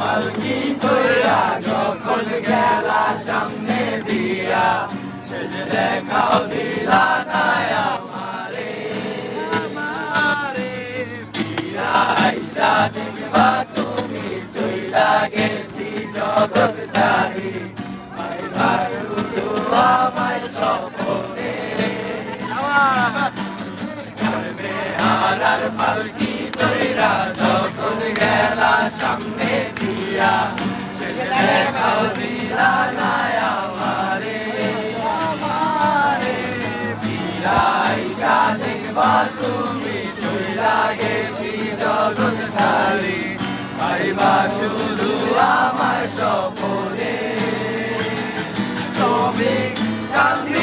পালকি তোরা যখন গেলা সামনে দিয়া সে যে দেখাও দিলা নাই আমারে আমারে পিয়া আইসা দেখবা তুমি চইলা গেছে জগৎধারী মাইলা শুধু আমায় সপনে চলবে আলার পালকি তৈরা যখন গেলা সামনে দিয়া সে দেখাও দিলা নাই আমারে আমারে বিলাই সাধে বা তুমি 감사합니다.